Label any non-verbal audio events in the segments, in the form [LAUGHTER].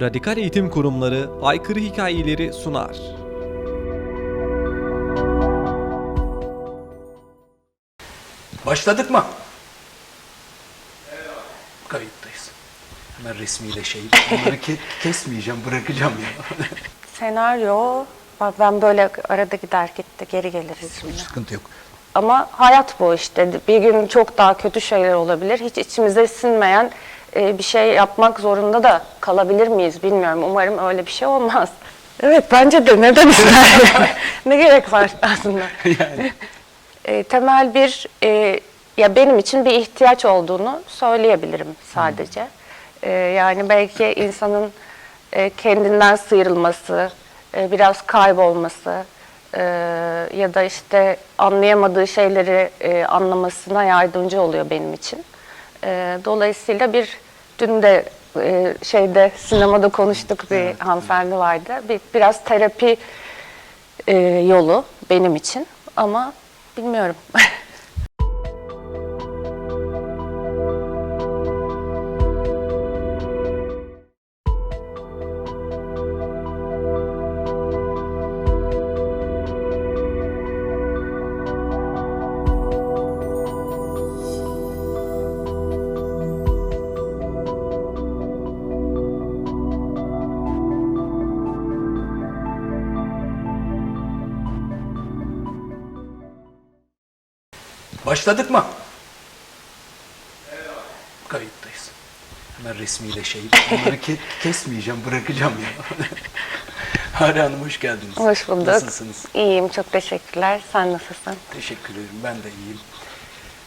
Radikal Eğitim Kurumları aykırı hikayeleri sunar. Başladık mı? Kayıttayız. Hemen resmiyle şey. [LAUGHS] Bunları ke- kesmeyeceğim, bırakacağım ya. [LAUGHS] Senaryo, bak ben böyle arada gider gitti geri geliriz şimdi. Sıkıntı yok. Ama hayat bu işte. Bir gün çok daha kötü şeyler olabilir. Hiç içimize sinmeyen e, bir şey yapmak zorunda da kalabilir miyiz bilmiyorum. Umarım öyle bir şey olmaz. Evet bence de neden [LAUGHS] ne gerek var aslında. [LAUGHS] Yani. E, temel bir e, ya benim için bir ihtiyaç olduğunu söyleyebilirim sadece. E, yani belki insanın e, kendinden sıyrılması, e, biraz kaybolması e, ya da işte anlayamadığı şeyleri e, anlamasına yardımcı oluyor benim için. E, dolayısıyla bir dün de e, şeyde sinemada konuştuk bir hanımefendi vardı. Bir, biraz terapi e, yolu benim için ama bilmiyorum. [LAUGHS] Başladık mı? Kayıttayız. Hemen resmiyle şey. Bunları ke- kesmeyeceğim, bırakacağım ya. [LAUGHS] Hare Hanım hoş geldiniz. Hoş bulduk. Nasılsınız? İyiyim, çok teşekkürler. Sen nasılsın? Teşekkür ederim. Ben de iyiyim.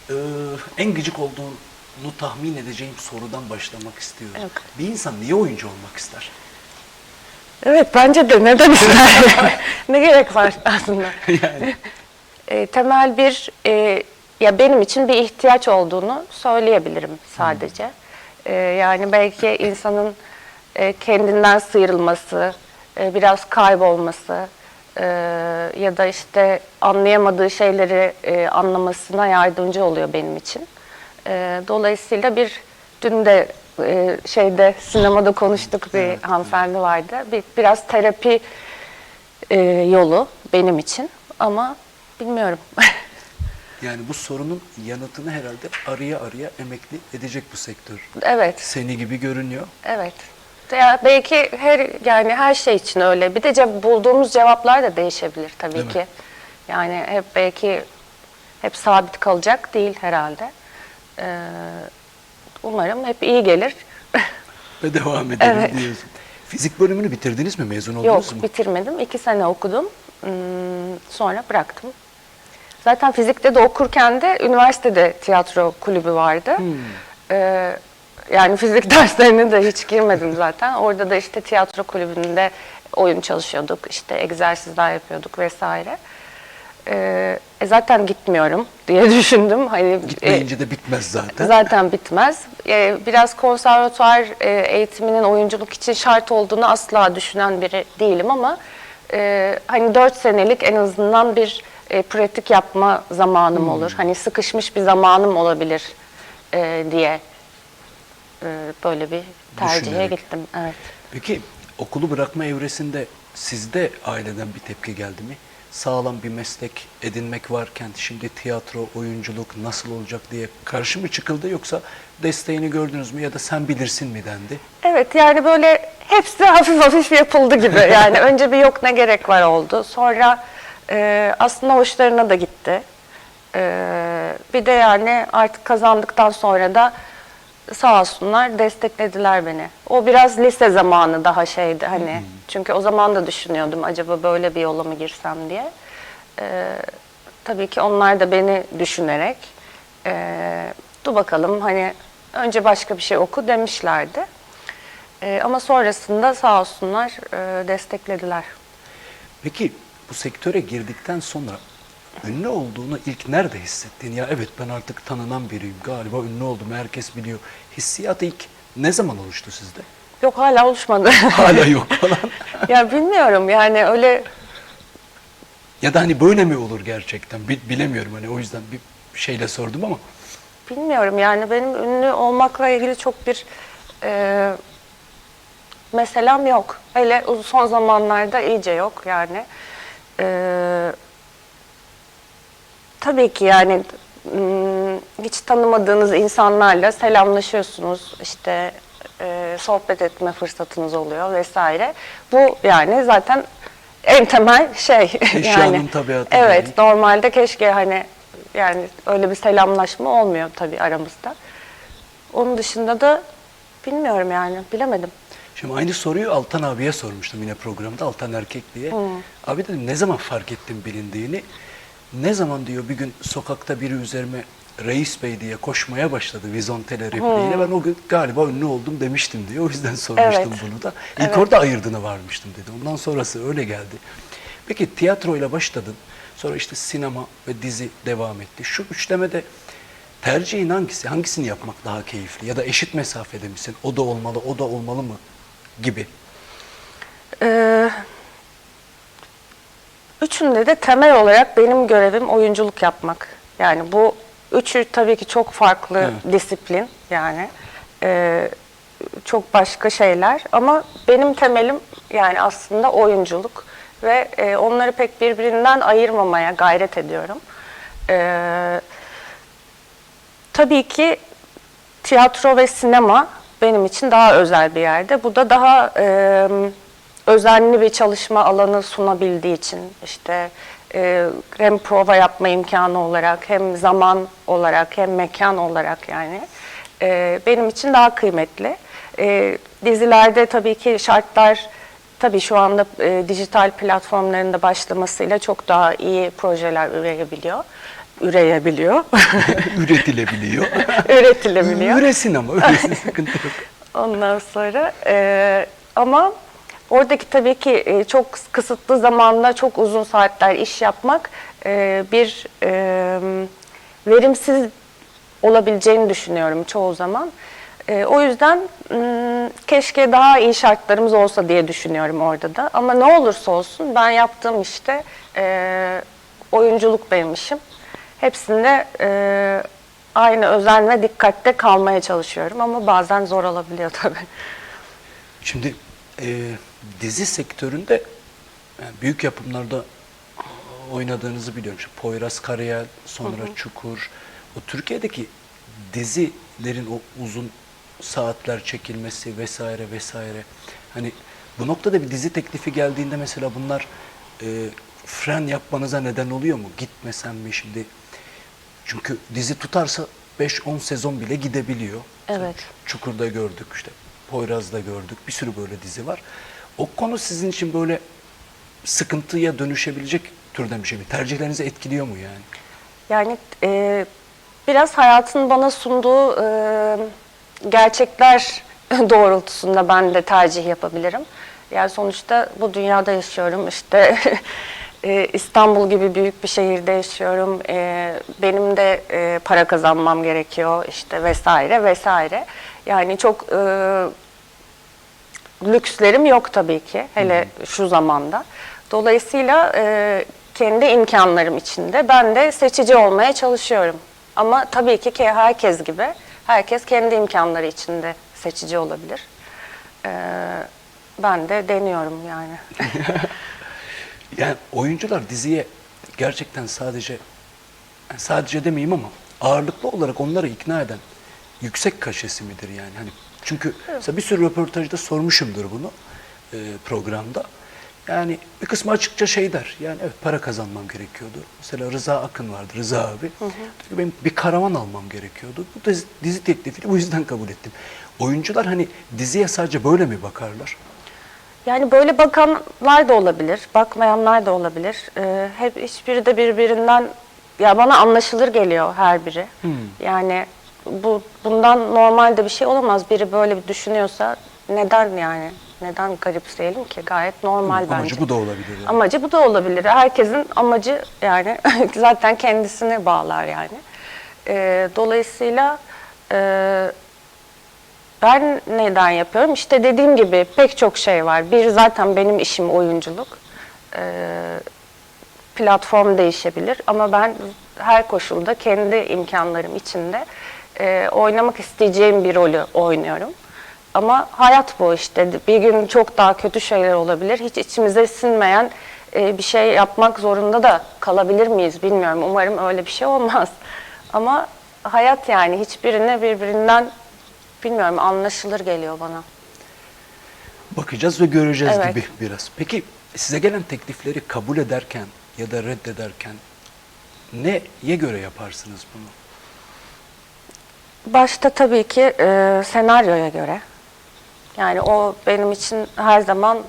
Ee, en gıcık olduğunu tahmin edeceğim sorudan başlamak istiyorum. Evet. Bir insan niye oyuncu olmak ister? Evet, bence de neden ister? [LAUGHS] ne gerek var aslında? yani. E, temel bir e, ya benim için bir ihtiyaç olduğunu söyleyebilirim sadece. E, yani belki insanın e, kendinden sıyrılması, e, biraz kaybolması e, ya da işte anlayamadığı şeyleri e, anlamasına yardımcı oluyor benim için. E, dolayısıyla bir dün de e, şeyde sinemada konuştuk bir hanımefendi vardı. Bir, biraz terapi e, yolu benim için ama bilmiyorum. [LAUGHS] Yani bu sorunun yanıtını herhalde araya araya emekli edecek bu sektör. evet, Seni gibi görünüyor. evet. Ya belki her yani her şey için öyle. Bir de ce- bulduğumuz cevaplar da değişebilir tabii Değil mi? ki. Yani hep belki hep sabit kalacak değil herhalde. Ee, umarım hep iyi gelir. Ve devam edelim Evet. diyorsun. Fizik bölümünü bitirdiniz mi? Mezun oldunuz Yok mu? bitirmedim. İki sene okudum. Hmm, sonra bıraktım. Zaten fizikte de okurken de üniversitede tiyatro kulübü vardı. Hmm. Ee, yani fizik [LAUGHS] derslerine de hiç girmedim zaten. Orada da işte tiyatro kulübünde oyun çalışıyorduk, işte egzersizler yapıyorduk vesaire. Ee, e zaten gitmiyorum diye [LAUGHS] düşündüm. Hani e, Gitmeyince de bitmez zaten. Zaten bitmez. Ee, biraz konservatuar e, eğitiminin oyunculuk için şart olduğunu asla düşünen biri değilim ama e, hani dört senelik en azından bir e, pratik yapma zamanım olur. Hani sıkışmış bir zamanım olabilir e, diye e, böyle bir tercihe Düşünerek. gittim. Evet. Peki okulu bırakma evresinde sizde aileden bir tepki geldi mi? Sağlam bir meslek edinmek varken şimdi tiyatro, oyunculuk nasıl olacak diye karşı mı çıkıldı yoksa desteğini gördünüz mü ya da sen bilirsin mi dendi? Evet yani böyle hepsi [LAUGHS] hafif hafif yapıldı gibi. Yani [LAUGHS] önce bir yok ne gerek var oldu. Sonra e, aslında hoşlarına da gitti. E, bir de yani artık kazandıktan sonra da sağ olsunlar desteklediler beni. O biraz lise zamanı daha şeydi hani. Çünkü o zaman da düşünüyordum acaba böyle bir yola mı girsem diye. E, tabii ki onlar da beni düşünerek e, dur bakalım hani önce başka bir şey oku demişlerdi. E, ama sonrasında sağ olsunlar e, desteklediler. Peki bu sektöre girdikten sonra ünlü olduğunu ilk nerede hissettin? Ya evet ben artık tanınan biriyim galiba ünlü oldum herkes biliyor. Hissiyat ilk ne zaman oluştu sizde? Yok hala oluşmadı. [LAUGHS] Hala yok [LAUGHS] falan. ya bilmiyorum yani öyle ya da hani böyle mi olur gerçekten Bi- bilemiyorum hani o yüzden bir şeyle sordum ama. bilmiyorum yani benim ünlü olmakla ilgili çok bir e, meselem yok. Hele son zamanlarda iyice yok yani. Ee, tabii ki yani ım, hiç tanımadığınız insanlarla selamlaşıyorsunuz. işte e, sohbet etme fırsatınız oluyor vesaire. Bu yani zaten en temel şey. Eşyanın [LAUGHS] yani, tabiatı Evet, değil. normalde keşke hani yani öyle bir selamlaşma olmuyor tabii aramızda. Onun dışında da bilmiyorum yani bilemedim. Şimdi aynı soruyu Altan abiye sormuştum yine programda Altan Erkek diye. Abi dedim ne zaman fark ettim bilindiğini? Ne zaman diyor bir gün sokakta biri üzerime Reis Bey diye koşmaya başladı vizontele repliğiyle. Ben o gün galiba ünlü oldum demiştim diyor. O yüzden sormuştum Evet. bunu da. İlk orada ayırdığına varmıştım dedi. Ondan sonrası öyle geldi. Peki tiyatroyla başladın. Sonra işte sinema ve dizi devam etti. Şu üçlemede tercihin hangisi? Hangisini yapmak daha keyifli? Ya da eşit mesafede misin? O da olmalı, o da olmalı mı? Gibi. Ee, üçünde de temel olarak benim görevim oyunculuk yapmak. Yani bu üçü tabii ki çok farklı Evet. disiplin yani Ee, çok başka şeyler ama benim temelim yani aslında oyunculuk ve e, onları pek birbirinden ayırmamaya gayret ediyorum. Ee, tabii ki tiyatro ve sinema benim için daha özel bir yerde. Bu da daha e, özenli bir çalışma alanı sunabildiği için işte e, hem prova yapma imkanı olarak hem zaman olarak hem mekan olarak yani e, benim için daha kıymetli. E, dizilerde tabii ki şartlar tabii şu anda e, dijital platformlarında başlamasıyla çok daha iyi projeler üreyebiliyor. Üreyebiliyor. [LAUGHS] Üretilebiliyor. [LAUGHS] Üretilebiliyor. Üresin ama üresin sıkıntı yok. [LAUGHS] Ondan sonra e, ama oradaki tabii ki e, çok kısıtlı zamanda çok uzun saatler iş yapmak e, bir e, verimsiz olabileceğini düşünüyorum çoğu zaman. E, o yüzden keşke daha iyi şartlarımız olsa diye düşünüyorum orada da. Ama ne olursa olsun ben yaptığım işte e, oyunculuk benim işim. Hepsinde e, aynı özen ve dikkatte kalmaya çalışıyorum ama bazen zor olabiliyor tabii. Şimdi e, dizi sektöründe yani büyük yapımlarda oynadığınızı biliyorum. İşte Poyraz Karayel, sonra Çukur. O Türkiye'deki dizilerin o uzun saatler çekilmesi vesaire vesaire. Hani bu noktada bir dizi teklifi geldiğinde mesela bunlar e, fren yapmanıza neden oluyor mu? Gitmesem mi şimdi? Çünkü dizi tutarsa 5-10 sezon bile gidebiliyor. Evet. Çukur'da gördük işte Poyraz'da gördük bir sürü böyle dizi var. O konu sizin için böyle sıkıntıya dönüşebilecek türden bir şey mi? Tercihlerinizi etkiliyor mu yani? Yani e, biraz hayatın bana sunduğu e, gerçekler [LAUGHS] doğrultusunda ben de tercih yapabilirim. Yani sonuçta bu dünyada yaşıyorum işte [LAUGHS] e, İstanbul gibi büyük bir şehirde yaşıyorum. E, benim de e, para kazanmam gerekiyor işte vesaire vesaire. Yani çok e, lükslerim yok tabii ki hele şu zamanda. Dolayısıyla e, kendi imkanlarım içinde ben de seçici olmaya çalışıyorum. Ama tabii ki ki herkes gibi herkes kendi imkanları içinde seçici olabilir. E, ben de deniyorum yani. [LAUGHS] Yani oyuncular diziye gerçekten sadece yani sadece demeyeyim ama ağırlıklı olarak onları ikna eden yüksek kaşesi midir yani? Hani çünkü mesela bir sürü röportajda sormuşumdur bunu e, programda. Yani bir kısmı açıkça şey der. Yani evet para kazanmam gerekiyordu. Mesela Rıza Akın vardı. Rıza abi. Diyor ki, benim bir karavan almam gerekiyordu. Bu dizi, dizi teklifini bu yüzden kabul ettim. Oyuncular hani diziye sadece böyle mi bakarlar? Yani böyle bakanlar da olabilir, bakmayanlar da olabilir. Ee, hep hiçbiri de birbirinden ya bana anlaşılır geliyor her biri. Yani bu bundan normalde bir şey olamaz. Biri böyle bir düşünüyorsa neden yani? Neden garipseyelim ki? Gayet normal Amacı bence. bu da olabilir yani. Amacı bu da olabilir. Herkesin amacı yani [LAUGHS] zaten kendisine bağlar yani. Ee, dolayısıyla e, ben neden yapıyorum? İşte dediğim gibi pek çok şey var. Bir zaten benim işim oyunculuk. Ee, platform değişebilir ama ben her koşulda kendi imkanlarım içinde e, oynamak isteyeceğim bir rolü oynuyorum. Ama hayat bu işte. Bir gün çok daha kötü şeyler olabilir. Hiç içimize sinmeyen e, bir şey yapmak zorunda da kalabilir miyiz bilmiyorum. Umarım öyle bir şey olmaz. Ama hayat yani hiçbirine birbirinden bilmiyorum anlaşılır geliyor bana. Bakacağız ve göreceğiz Evet. gibi biraz. Peki size gelen teklifleri kabul ederken ya da reddederken neye göre yaparsınız bunu? Başta tabii ki e, senaryoya göre. Yani o benim için her zaman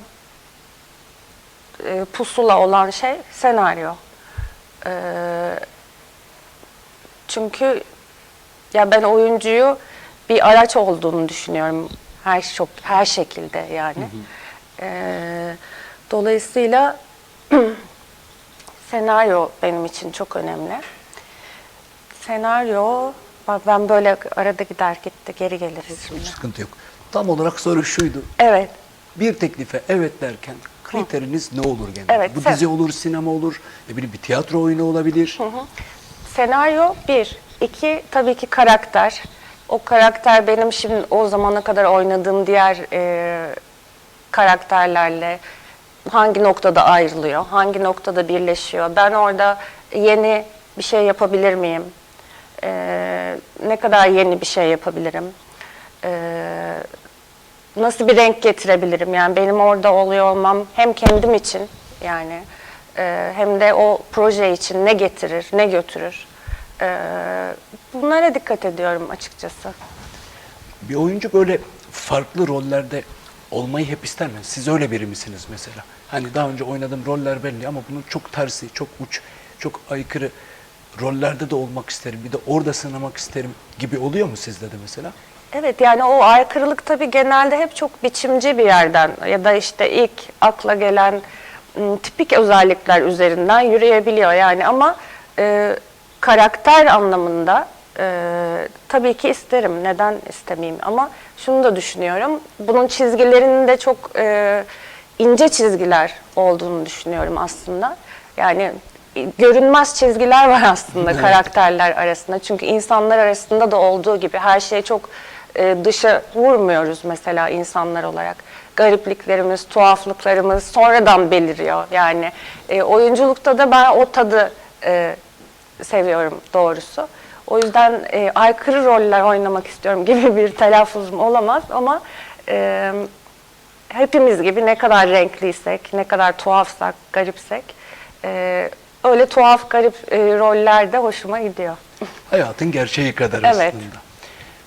e, pusula olan şey senaryo. E, çünkü ya ben oyuncuyu bir araç olduğunu düşünüyorum her çok her şekilde yani. E, dolayısıyla [CLEARS THROAT] senaryo benim için çok önemli. Senaryo, ben böyle arada gider gitti geri geliriz. Hiç sıkıntı yok. Tam olarak soru şuydu. Evet, Bir teklife evet derken kriteriniz ne olur genelde? Evet, Bu dizi olur, sinema olur, ne bileyim bir tiyatro oyunu olabilir. senaryo bir. iki tabii ki karakter. O karakter benim şimdi o zamana kadar oynadığım diğer e, karakterlerle hangi noktada ayrılıyor, hangi noktada birleşiyor. Ben orada yeni bir şey yapabilir miyim? E, ne kadar yeni bir şey yapabilirim? E, nasıl bir renk getirebilirim? Yani benim orada oluyor olmam hem kendim için yani e, hem de o proje için ne getirir, ne götürür. E, bunlara dikkat ediyorum açıkçası. Bir oyuncu böyle farklı rollerde olmayı hep ister mi? Siz öyle biri misiniz mesela? Hani daha önce oynadığım roller belli ama bunun çok tersi, çok uç, çok aykırı rollerde de olmak isterim. Bir de orada sınamak isterim gibi oluyor mu sizde de mesela? Evet yani o aykırılık tabii genelde hep çok biçimci bir yerden ya da işte ilk akla gelen m, tipik özellikler üzerinden yürüyebiliyor yani ama e, karakter anlamında e, tabii ki isterim neden istemeyeyim ama şunu da düşünüyorum bunun çizgilerinin de çok e, ince çizgiler olduğunu düşünüyorum aslında yani e, görünmez çizgiler var aslında [LAUGHS] Evet. karakterler arasında. Çünkü insanlar arasında da olduğu gibi her şeyi çok e, dışa vurmuyoruz mesela insanlar olarak. Garipliklerimiz, tuhaflıklarımız sonradan beliriyor. Yani e, oyunculukta da ben o tadı e, seviyorum doğrusu. O yüzden e, aykırı roller oynamak istiyorum [LAUGHS] gibi bir telaffuzum olamaz ama e, hepimiz gibi ne kadar renkliysek, ne kadar tuhafsak, garipsek e, öyle tuhaf garip e, roller de hoşuma gidiyor. [LAUGHS] Hayatın gerçeği kadar Evet. aslında.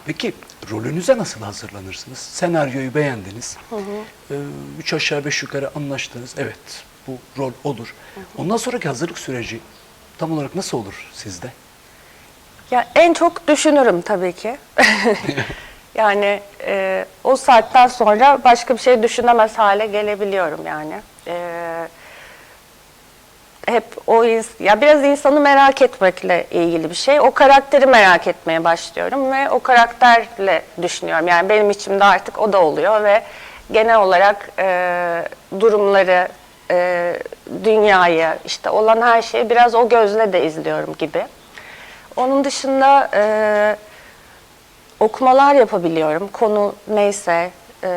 Peki rolünüze nasıl hazırlanırsınız? Senaryoyu beğendiniz. Ee, üç aşağı beş yukarı anlaştınız. Evet bu rol olur. Ondan sonraki hazırlık süreci tam olarak nasıl olur sizde? Ya en çok düşünürüm tabii ki. [LAUGHS] yani e, o saatten sonra başka bir şey düşünemez hale gelebiliyorum yani. E, hep o ins- ya biraz insanı merak etmekle ilgili bir şey. O karakteri merak etmeye başlıyorum ve o karakterle düşünüyorum. Yani benim içimde artık o da oluyor ve genel olarak e, durumları, e, dünyayı, işte olan her şeyi biraz o gözle de izliyorum gibi. Onun dışında e, okumalar yapabiliyorum. Konu neyse, e,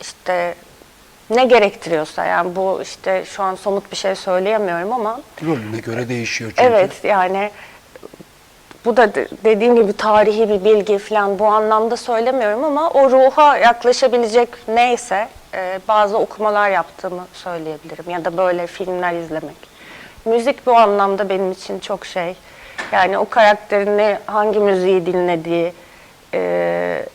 işte ne gerektiriyorsa yani bu işte şu an somut bir şey söyleyemiyorum ama Rolüne göre değişiyor çünkü. evet yani bu da de- dediğim gibi tarihi bir bilgi falan bu anlamda söylemiyorum ama o ruha yaklaşabilecek neyse e, bazı okumalar yaptığımı söyleyebilirim ya da böyle filmler izlemek. Müzik bu anlamda benim için çok şey. Yani o karakterin ne, hangi müziği dinlediği e,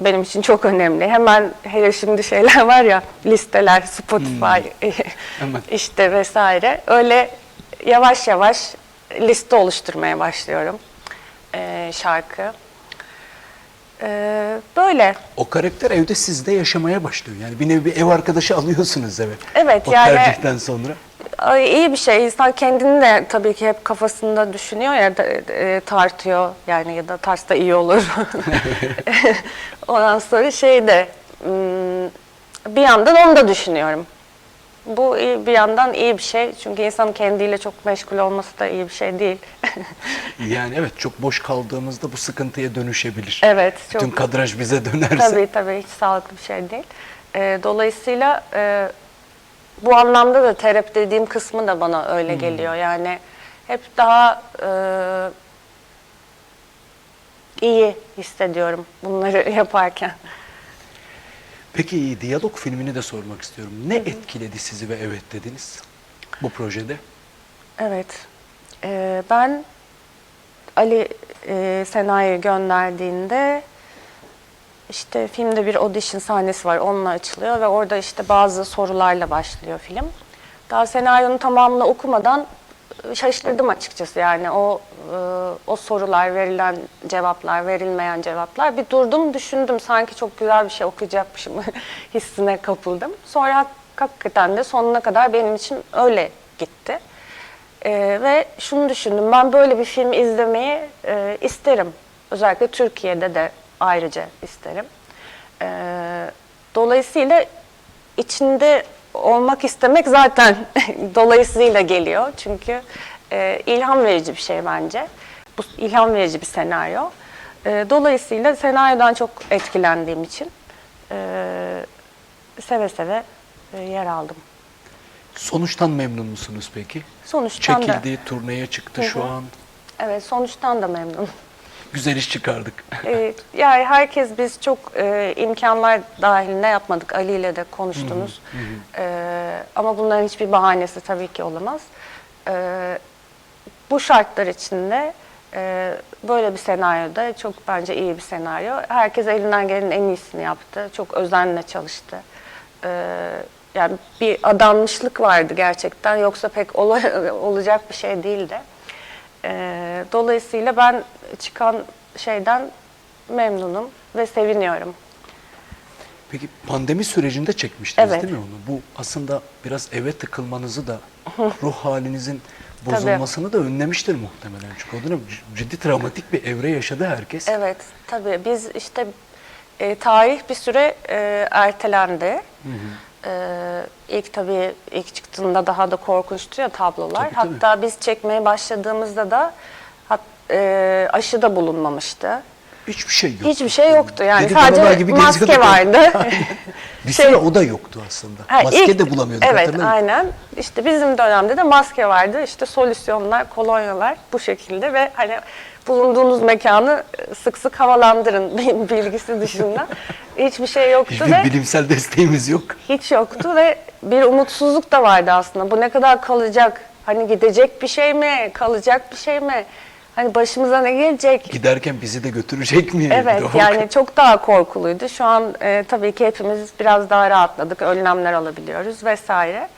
benim için çok önemli. Hemen hele şimdi şeyler var ya listeler, Spotify Hemen. [LAUGHS] işte vesaire. Öyle yavaş yavaş liste oluşturmaya başlıyorum e, şarkı. E, böyle. O karakter evde sizde yaşamaya başlıyor. Yani bir nevi bir ev arkadaşı alıyorsunuz eve. Evet, o yani- tercihten sonra. Ay, iyi bir şey. İnsan kendini de tabii ki hep kafasında düşünüyor ya da e, tartıyor yani ya da tartsa iyi olur. [LAUGHS] [LAUGHS] Ondan sonra şey de hmm, bir yandan onu da düşünüyorum. Bu iyi- bir yandan iyi bir şey. Çünkü insanın kendiyle çok meşgul olması da iyi bir şey değil. [LAUGHS] Yani evet çok boş kaldığımızda bu sıkıntıya dönüşebilir. evet. Çok, Bütün kadraj bize dönerse. Tabii tabii hiç sağlıklı bir şey değil. Ee, dolayısıyla e, bu anlamda da terapi dediğim kısmı da bana öyle geliyor. Yani hep daha e, iyi hissediyorum bunları [LAUGHS] yaparken. Peki diyalog filmini de sormak istiyorum. Ne etkiledi sizi ve evet dediniz bu projede? Evet. Ee, ben Ali e, senaryoyu gönderdiğinde işte filmde bir audition sahnesi var. Onunla açılıyor ve orada işte bazı sorularla başlıyor film. Daha senaryonun tamamını okumadan şaşırdım açıkçası yani o e, o sorular, verilen cevaplar, verilmeyen cevaplar. Bir durdum, düşündüm. Sanki çok güzel bir şey okuyacakmışım [LAUGHS] hissine kapıldım. Sonra hakikaten de sonuna kadar benim için öyle gitti. Ee, ve şunu düşündüm, ben böyle bir film izlemeyi e, isterim. Özellikle Türkiye'de de ayrıca isterim. Dolayısıyla içinde olmak istemek zaten [LAUGHS] dolayısıyla geliyor. Çünkü e, ilham verici bir şey bence. Bu ilham verici bir senaryo. E, dolayısıyla senaryodan çok etkilendiğim için e, seve seve e, yer aldım. Sonuçtan memnun musunuz peki? Sonuçtan da, Çekildi, turneye çıktı şu an. evet sonuçtan da memnunum. Güzel iş çıkardık. Ee, yani herkes biz çok e, imkanlar dahilinde yapmadık. Ali ile de konuştunuz. Ee, ama bunların hiçbir bahanesi tabii ki olamaz. Ee, bu şartlar içinde e, böyle bir senaryoda çok bence iyi bir senaryo. Herkes elinden gelenin en iyisini yaptı. Çok özenle çalıştı. Ee, yani bir adanmışlık vardı gerçekten. Yoksa pek ola- [LAUGHS] olacak bir şey değildi. Ee, dolayısıyla ben çıkan şeyden memnunum ve seviniyorum. Peki pandemi sürecinde çekmiştiniz Evet. değil mi onu? Bu aslında biraz eve tıkılmanızı da [LAUGHS] ruh halinizin bozulmasını da önlemiştir muhtemelen. Çünkü o dönem ciddi travmatik bir evre yaşadı herkes. Evet, tabii biz işte e, tarih bir süre e, ertelendi. E, ilk tabii ilk çıktığında daha da korkunçtu ya tablolar. Tabii, tabii. Hatta biz çekmeye başladığımızda da hat, e, aşı da bulunmamıştı. Hiçbir şey yok. Hiçbir şey yoktu yani danalar sadece gibi maske vardı. Bir [LAUGHS] Şey- süre o da yoktu aslında. Ha, Maske ilk- de bulamıyorduk Evet aynen. İşte bizim dönemde de maske vardı. İşte solüsyonlar, kolonyalar bu şekilde ve hani bulunduğunuz mekanı sık sık havalandırın [LAUGHS] bilgisi dışında. Hiçbir şey yoktu Hiçbir ve bilimsel desteğimiz yok. hiç yoktu ve bir umutsuzluk da vardı aslında. Bu ne kadar kalacak? Hani gidecek bir şey mi? Kalacak bir şey mi? Hani başımıza ne gelecek? Giderken bizi de götürecek mi? Evet Bir de o- yani çok daha korkuluydu. Şu an e, tabii ki hepimiz biraz daha rahatladık. Önlemler alabiliyoruz vesaire.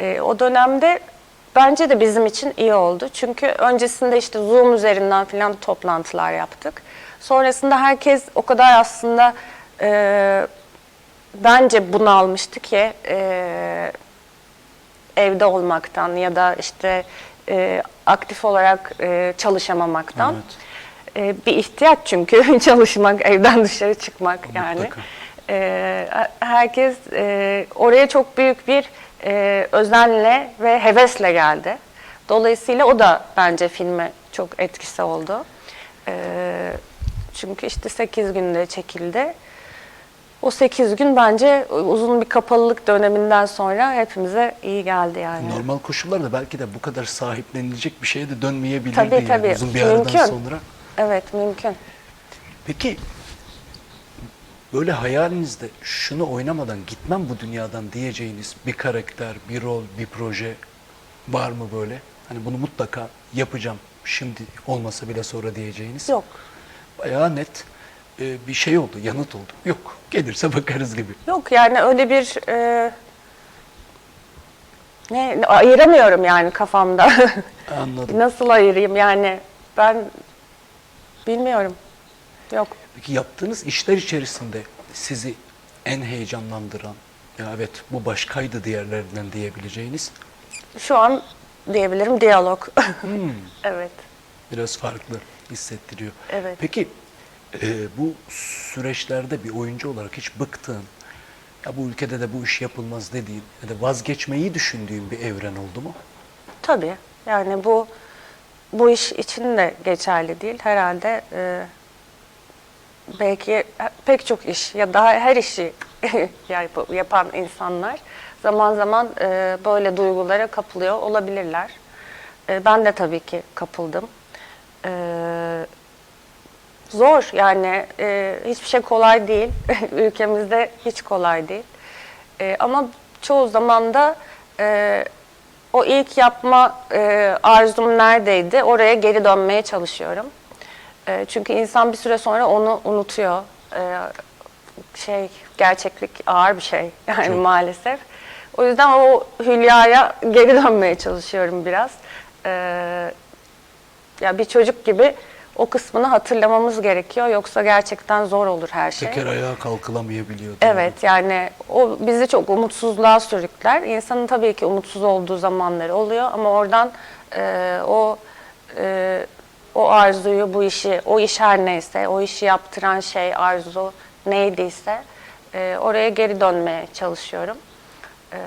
E, o dönemde bence de bizim için iyi oldu. Çünkü öncesinde işte Zoom üzerinden falan toplantılar yaptık. Sonrasında herkes o kadar aslında e, bence bunalmıştı ki e, evde olmaktan ya da işte e, aktif olarak e, çalışamamaktan. E, bir ihtiyaç çünkü [LAUGHS] çalışmak, evden dışarı çıkmak yani. Mutlaka. E, herkes e, oraya çok büyük bir e, özenle ve hevesle geldi. Dolayısıyla o da bence filme çok etkisi oldu. E, çünkü işte 8 günde çekildi. O 8 gün bence uzun bir kapalılık döneminden sonra hepimize iyi geldi yani. Normal koşullarda belki de bu kadar sahiplenilecek bir şeye de dönmeyebilirdi Tabii, yani tabii. uzun bir aradan Mümkün. sonra. Evet mümkün. Peki böyle hayalinizde şunu oynamadan gitmem bu dünyadan diyeceğiniz bir karakter, bir rol, bir proje var mı böyle? Hani bunu mutlaka yapacağım şimdi olmasa bile sonra diyeceğiniz. Yok. Bayağı net e, bir şey oldu, yanıt oldu. Yok, gelirse bakarız gibi. Yok yani öyle bir e, ne ayıramıyorum yani kafamda. Anladım. [LAUGHS] Nasıl ayırayım yani ben bilmiyorum. Yok. Peki yaptığınız işler içerisinde sizi en heyecanlandıran, ya evet bu başkaydı diğerlerinden diyebileceğiniz Şu an diyebilirim diyalog. [LAUGHS] evet. biraz farklı hissettiriyor. Evet. Peki e, bu süreçlerde bir oyuncu olarak hiç bıktığın, ya bu ülkede de bu iş yapılmaz dediğin ya da vazgeçmeyi düşündüğün bir evren oldu mu? Tabii. Yani bu bu iş için de geçerli değil. Herhalde e, belki pek çok iş ya daha her işi [LAUGHS] yap- yapan insanlar zaman zaman e, böyle duygulara kapılıyor olabilirler. E, ben de tabii ki kapıldım. E, zor yani hiçbir şey kolay değil. [LAUGHS] Ülkemizde hiç kolay değil. Ama çoğu zaman da o ilk yapma arzum neredeydi? Oraya geri dönmeye çalışıyorum. E, çünkü insan bir süre sonra onu unutuyor. E, şey gerçeklik ağır bir şey [LAUGHS] yani Çok. maalesef. O yüzden o hülyaya geri dönmeye çalışıyorum biraz. E, ya bir çocuk gibi o kısmını hatırlamamız gerekiyor. Yoksa gerçekten zor olur her şey. Teker ayağa kalkılamayabiliyor. Evet yani o bizi çok umutsuzluğa sürükler. İnsanın tabii ki umutsuz olduğu zamanları oluyor ama oradan e, o e, o arzuyu, bu işi, o iş her neyse, o işi yaptıran şey, arzu neydiyse e, oraya geri dönmeye çalışıyorum. E,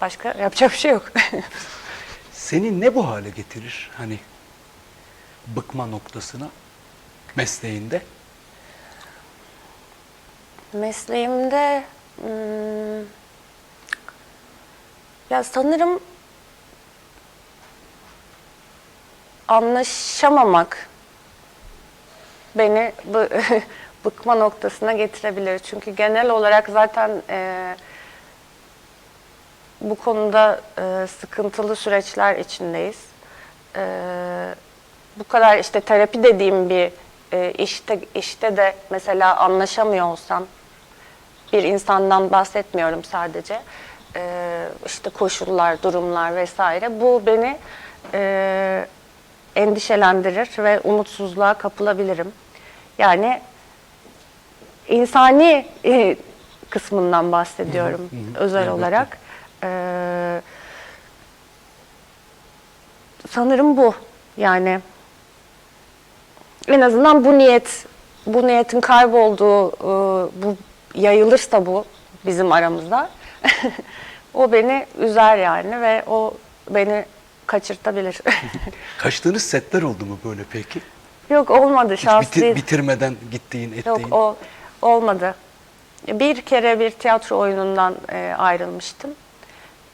başka yapacak bir şey yok. [LAUGHS] Seni ne bu hale getirir? Hani bıkma noktasına mesleğinde. Mesleğimde hmm, ya sanırım anlaşamamak beni bu, [LAUGHS] bıkma noktasına getirebilir. Çünkü genel olarak zaten e, bu konuda e, sıkıntılı süreçler içindeyiz. E, bu kadar işte terapi dediğim bir e, işte işte de mesela anlaşamıyor olsam bir insandan bahsetmiyorum sadece. E, işte koşullar, durumlar vesaire. Bu beni e, endişelendirir ve umutsuzluğa kapılabilirim. Yani insani e, kısmından bahsediyorum hı, özel elbette. olarak. E, sanırım bu. Yani en azından bu niyet, bu niyetin kaybolduğu, e, bu yayılırsa bu bizim aramızda, [LAUGHS] o beni üzer yani ve o beni kaçırtabilir. [LAUGHS] Kaçtığınız setler oldu mu böyle peki? Yok olmadı Hiç şans bitir- bitirmeden gittiğin, ettiğin. Yok o olmadı. Bir kere bir tiyatro oyunundan e, ayrılmıştım.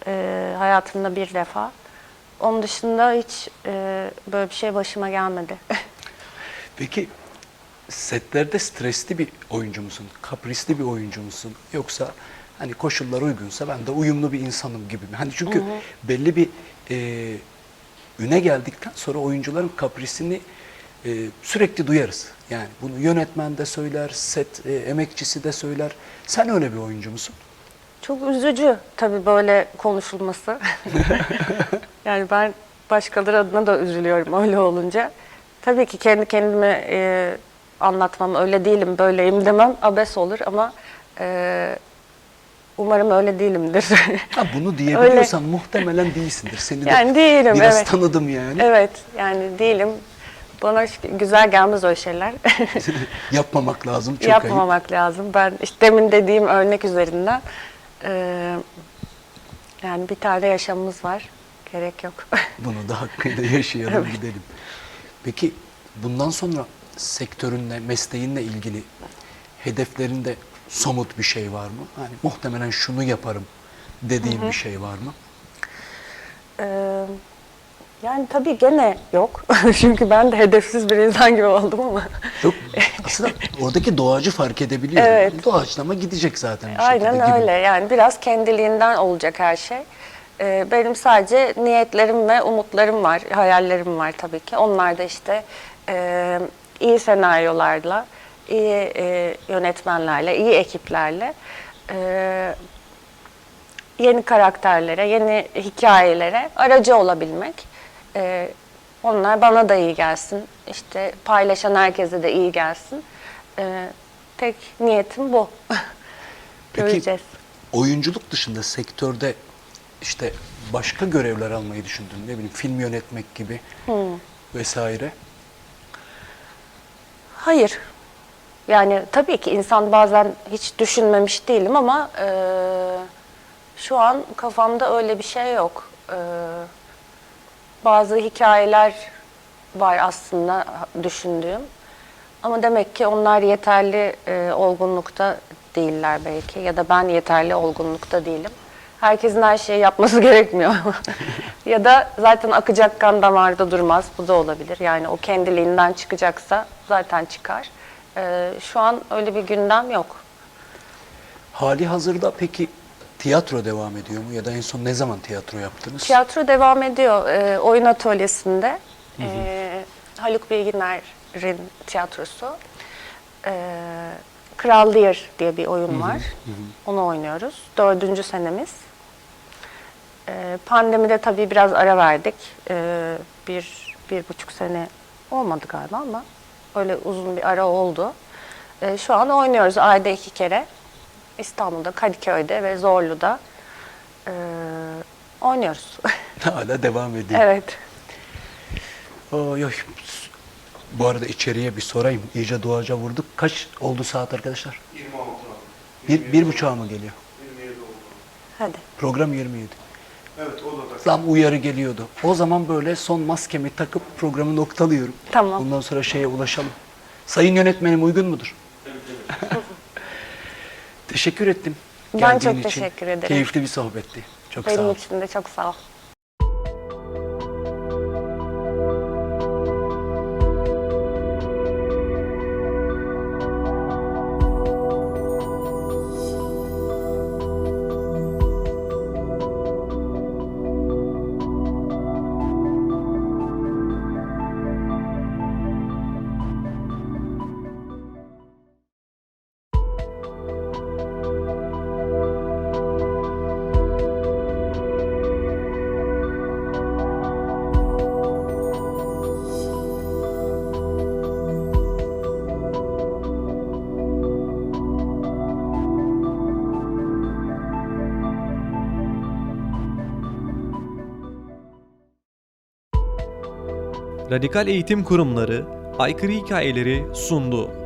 E, hayatımda bir defa. Onun dışında hiç e, böyle bir şey başıma gelmedi. [LAUGHS] Peki setlerde stresli bir oyuncu musun? Kaprisli bir oyuncu musun? Yoksa hani koşullar uygunsa ben de uyumlu bir insanım gibi mi? Hani çünkü belli bir e, üne geldikten sonra oyuncuların kaprisini e, sürekli duyarız. Yani bunu yönetmen de söyler, set e, emekçisi de söyler. Sen öyle bir oyuncu musun? Çok üzücü tabii böyle konuşulması. [LAUGHS] yani ben başkaları adına da üzülüyorum öyle olunca. Tabii ki kendi kendime e, anlatmam, öyle değilim, böyleyim demem abes olur ama e, umarım öyle değilimdir. [LAUGHS] Ha, bunu diyebiliyorsan muhtemelen değilsindir. Seni de Yani değilim, biraz evet. tanıdım yani. evet, yani değilim. Bana güzel gelmez o şeyler. [LAUGHS] [LAUGHS] Yapmamak lazım. Çok ayıp. Yapmamak lazım. Ben işte demin dediğim örnek üzerinden e, yani bir tane yaşamımız var. Gerek yok. Bunu da hakkıyla yaşayalım gidelim. Peki bundan sonra sektörünle, mesleğinle ilgili hedeflerinde somut bir şey var mı? Hani muhtemelen şunu yaparım dediğin bir şey var mı? Ee, yani tabii gene yok. [LAUGHS] Çünkü ben de hedefsiz bir insan gibi oldum ama. Yok. [LAUGHS] Aslında oradaki doğacı fark edebiliyor. Evet. Doğaçlama gidecek zaten bir şekilde Aynen gibi. öyle. Yani biraz kendiliğinden olacak her şey. Ee, benim sadece niyetlerim ve umutlarım var, hayallerim var tabii ki. Onlar da işte e, iyi senaryolarla, iyi e, yönetmenlerle, iyi ekiplerle e, yeni karakterlere, yeni hikayelere aracı olabilmek. Ee, onlar bana da iyi gelsin. İşte paylaşan herkese de iyi gelsin. Ee, tek niyetim bu. [LAUGHS] Peki Göreceğiz. oyunculuk dışında sektörde işte başka görevler almayı düşündün. Ne bileyim film yönetmek gibi vesaire. Hayır. Yani tabii ki insan bazen hiç düşünmemiş değilim ama e, şu an kafamda öyle bir şey yok. E, bazı hikayeler var aslında düşündüğüm. Ama demek ki onlar yeterli e, olgunlukta değiller belki ya da ben yeterli olgunlukta değilim. Herkesin her şeyi yapması [LAUGHS] gerekmiyor. ya da zaten akacak kan damarda durmaz. Bu da olabilir. Yani o kendiliğinden çıkacaksa zaten çıkar. E, şu an öyle bir gündem yok. Hali hazırda peki tiyatro devam ediyor mu? Ya da en son ne zaman tiyatro yaptınız? Tiyatro devam ediyor e, oyun atölyesinde. E, Haluk Bilginer'in tiyatrosu. E, Kral Lear diye bir oyun var. Onu oynuyoruz. Dördüncü senemiz. E, pandemide tabii biraz ara verdik. E, bir, bir buçuk sene olmadı galiba ama öyle uzun bir ara oldu. E, şu an oynuyoruz ayda iki kere. İstanbul'da, Kadıköy'de ve Zorlu'da e, oynuyoruz. [LAUGHS] Hala devam ediyor. evet. Oy, oy. Bu arada içeriye bir sorayım. İyice doğaca vurduk. Kaç oldu saat arkadaşlar? 26 abi. Bir, bir buçuğa mı geliyor? 27 oldu. Hadi. Program 27. Evet o da Tam uyarı geliyordu. O zaman böyle son maskemi takıp programı noktalıyorum. Tamam. Bundan sonra şeye ulaşalım. Sayın yönetmenim uygun mudur? [LAUGHS] Teşekkür ettim. Ben çok için. teşekkür ederim. Keyifli bir sohbetti. Çok sağ ol. Benim için de çok sağ ol. Radikal Eğitim Kurumları aykırı hikayeleri sundu.